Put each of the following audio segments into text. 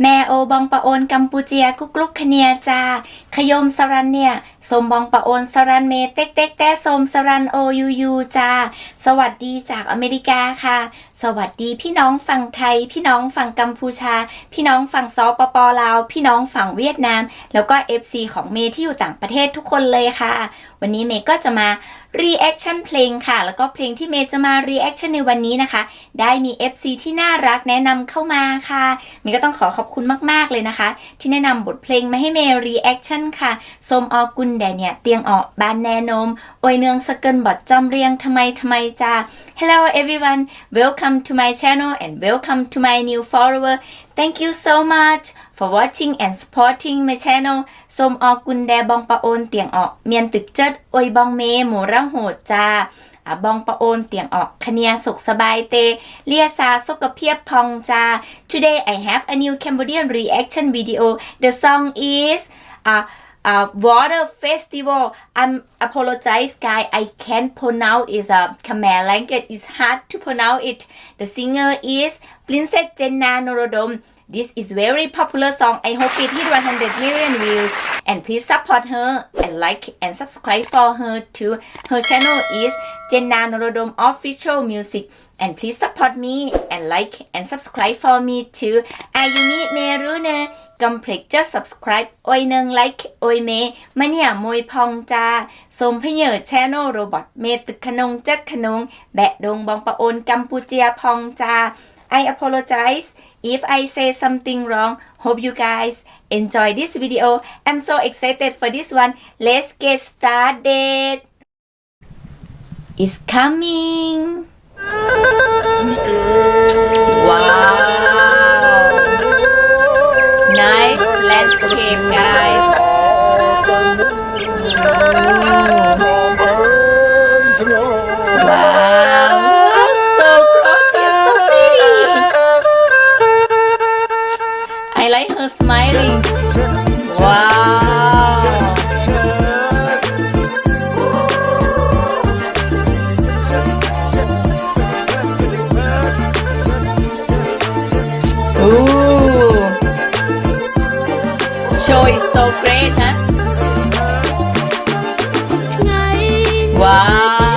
แม่โอบองปะโอนกัมพูเจียกุกลุกคเนียจา ขยมสรันเนี่ยสมบองปะโอนสรันเมเต็กเต็กแต่สมสรันโอยูยูจ้าสวัสดีจากอเมริกาค่ะ สวัสดีพี่น้องฝั่งไทย พี่น้องฝั่งกัมพูชา พี่น้องฝั่งซอปปลาว พี่น้องฝั่งเวียดนาม แล้วก็ FC ของเมที่อยู่ต่างประเทศทุกคนเลยค่ะ วันนี้เมก็จะมา reaction เพลงค่ะ แล้วก็เพลงที่เมจะมา reaction ในวันนี้นะคะ ได้มี FC ที่น่ารักแนะนำเข้ามาค่ะเมก็ต้องขอขอบคุณมาก ๆเลยนะคะ ที่แนะนำบทเพลงมาให้เม reaction ค่ะสมออกุลแดเนี่ย เตียงออกบานแนนมอวยเนืองสเกินบอดจอมเรียงทำไมทำไมจ้า Hello everyone welcome to my channel and welcome to my new follower thank you so much for watching and supporting my channel สมออกุลแดบองปะโอนเตียงออกเมียนตึกเจิดอวยบองเมหมูระโหดจ้าบองปะโอนเตียงออกคเนียสุขสบายเต เลียซาสกเพียบพองจา Today I have a new Cambodian reaction video the song is uh, water festival I'm apologize guy I can't pronounce is a Khmer language it's hard to pronounce it the singer is Princess Jenna Norodom This is very popular song. I hope it hit 100 million views. And please support her and like and subscribe for her too. Her channel is Jenna Norodom Official Music And please support me and like and subscribe for me too. อายุนี้เมรู้เนกำเพล็กจะ subscribe โอยเนึง like โอยเมมาเนี่ยมวยพองจาสมพเหยอ channel โรบอทเมตึกขนงจัดขนง แบะดงบองปะโอนกัมพูเจียพองจา I apologize if I say something wrong. Hope you guys enjoy this video. I'm so excited for this one. Let's get started. It's coming. Wow. Nice landscape, guys. So gorgeous. I like her smiling. Wow. Wow.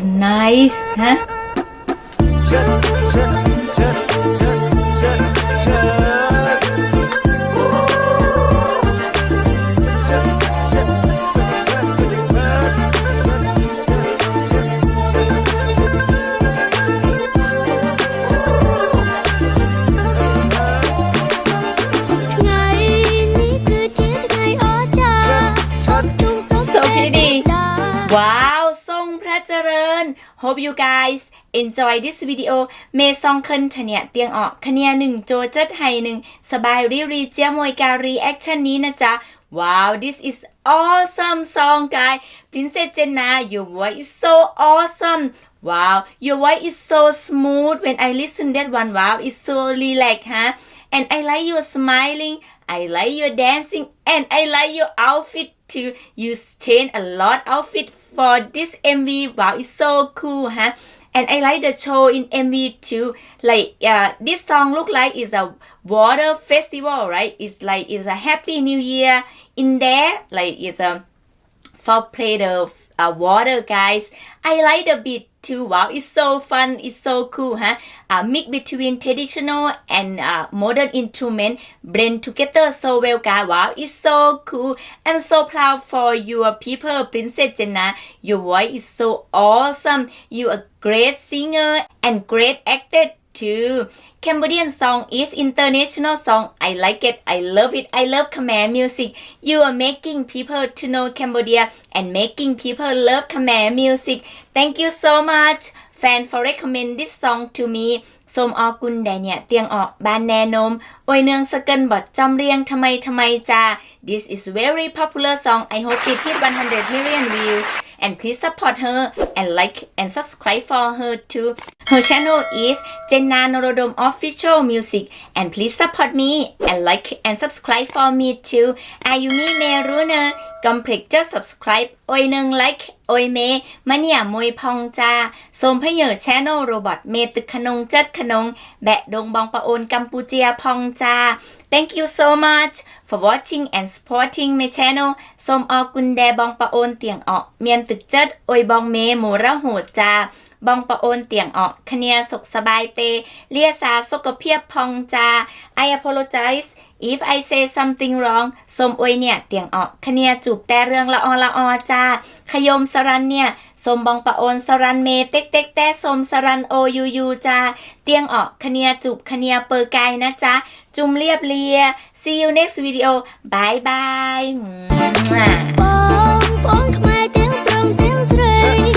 Nice ฮ Hope you guys enjoy this video เมซองขึ้นทะเนี่ยเตียงออกคะเนียหนึ่งโจเจิดไฮหนึ่งสบายรีรีเจียมวยการีแอคชั่นนี้นะจ๊ะ Wow this is awesome song guys Princess Jenna your voice is so awesome Wow your voice is so smooth when I listen that one wow it's so relax huh and I like your smiling I like your dancing and I like your outfit too. You change a lot outfit for this MV. Wow, it's so cool, huh? And I like the show in MV too. Like uh, this song look like is a water festival, right? It's like it's a Happy New Year in there. Like it's a for play the uh, water guys. I like the beat too. Wow it's so fun. It's so cool huh? Uh, mix between traditional and uh, modern instrument blend together so well guys. Wow it's so cool. I'm so proud for your people princess jenna. Your voice is so awesome. You are a great singer and great actor too. Cambodian song is international song. I like it. I love it. I love Khmer music. You are making people to know Cambodia and making people love Khmer music. Thank you so much, fan, for recommend this song to me. ส้มออกุลแดเนี่ยเตียงออกบ้านแนนมอวยเนืองสกันบอดจำเรียงทำไมทำไมจ้า This is very popular song I hope it hit 100 million views and please support her and like and subscribe for her too her channel is Jenna Norodom Official Music and please support me and like and subscribe for me too อายุมีเมรู้เนอะกำเพล็กจะ subscribe โอยหนึ่ง like โอยเมมาเนี่ยมวยพองจาสมพเหยอ channel โรบอทเมตึกขนงจัดขนง แบะดงบองปะโอนกัมพูเจียพองจา Thank you so much for watching and supporting my channel สมอกุนแดบองปะโอนเตียงออกเมียนตึกเจัดโอยบองเมหมูระโหดจา บองปะโอนเตียงออกคเนียสุขสบายเต เลียซาสกเพียบพองจา I apologize if I say something wrong สมอวยเนี่ย เตียงออกคเนียจูบแต่เรื่องละออละออจา ขยมสรันเนี่ยสมบองปะโอนสรันเมเต็กเต็กแต่สมสรันโอยูยูจา เตียงออกคเนียจูบคเนียเปอร์ายนะจ๊ะ จุมเรียบเรีย see you next video bye bye องปองขมายเตียองเยงสย